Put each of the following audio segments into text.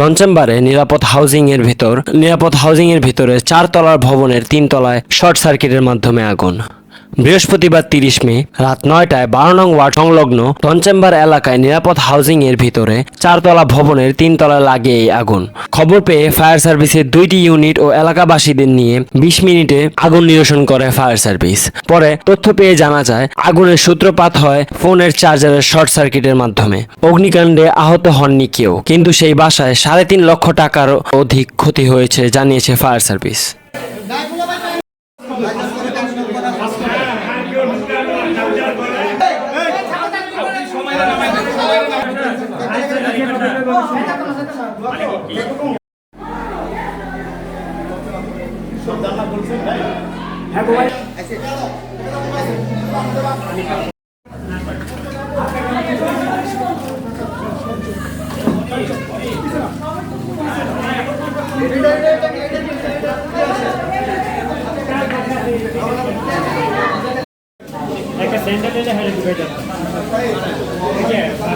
ডনচেম্বারে নিরাপদ হাউজিং এর ভিতর, নিরাপদ হাউজিং এর ভিতরে চার তলার ভবনের তিন তলায় শর্ট সার্কিটের মাধ্যমে আগুন। বৃহস্পতিবার তিরিশ মে, রাত নয়টায় বারো নং ওয়ার্ড সংলগ্ন টনচেম্বার এলাকায় নিরাপদ হাউজিং এর ভিতরে চারতলা ভবনের তিন তলায় লাগে এই আগুন। খবর পেয়ে ফায়ার সার্ভিসের দুইটি ইউনিট ও এলাকাবাসীদের নিয়ে বিশ মিনিটে আগুন নিরসন করে ফায়ার সার্ভিস। পরে তথ্য পেয়ে জানা যায়, আগুনের সূত্রপাত হয় ফোনের চার্জারের শর্ট সার্কিটের মাধ্যমে। অগ্নিকাণ্ডে আহত হননি কেউ, কিন্তু সেই বাসায় সাড়ে তিন লক্ষ টাকার অধিক ক্ষতি হয়েছে, জানিয়েছে ফায়ার সার্ভিস। একটা সেন্টার দিলে হেরে ঢুকে যাবে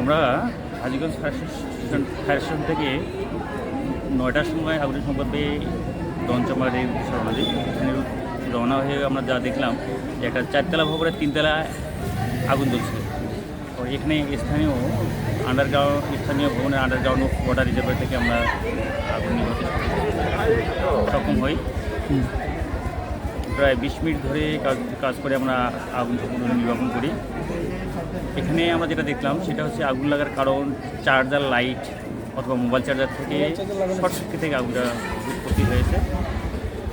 আমরা হাজিগঞ্জ ফায়ার স্টেশন থেকে নয়টার সময় আগুনের সংবাদ পেয়ে দঞ্চমা রেল রওনা হয়ে আমরা যা দেখলাম যে একটা চারতলা ভবনের তিনতলা আগুন জ্বলছিল। তো এখানে স্থানীয় আন্ডারগ্রাউন্ড স্থানীয় ভবনের আন্ডারগ্রাউন্ড ওয়াটার রিজার্ভার থেকে আমরা আগুন নিভাতে সক্ষম হই। প্রায় বিশ মিনিট ধরে কাজ কাজ করে আমরা আগুন নির্বাপন করি। এখানে আমরা যেটা দেখলাম সেটা হচ্ছে আগুন লাগার কারণ চার্জার লাইট অথবা মোবাইল চার্জার থেকে শর্ট সার্কিট থেকে আগুনটা উৎপত্তি হয়েছে।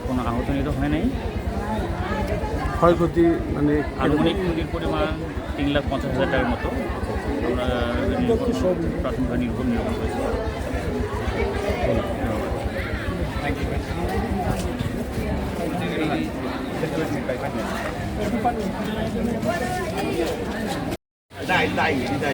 কোনো আহত নিত হয় নাই। ক্ষয়ক্ষতি মানে আনুমানিক ক্ষতির পরিমাণ তিন লাখ পঞ্চাশ হাজার টাকার মতো আমরা নির্ভর প্রাথমিকভাবে নির্ভর নির্ভর করেছি।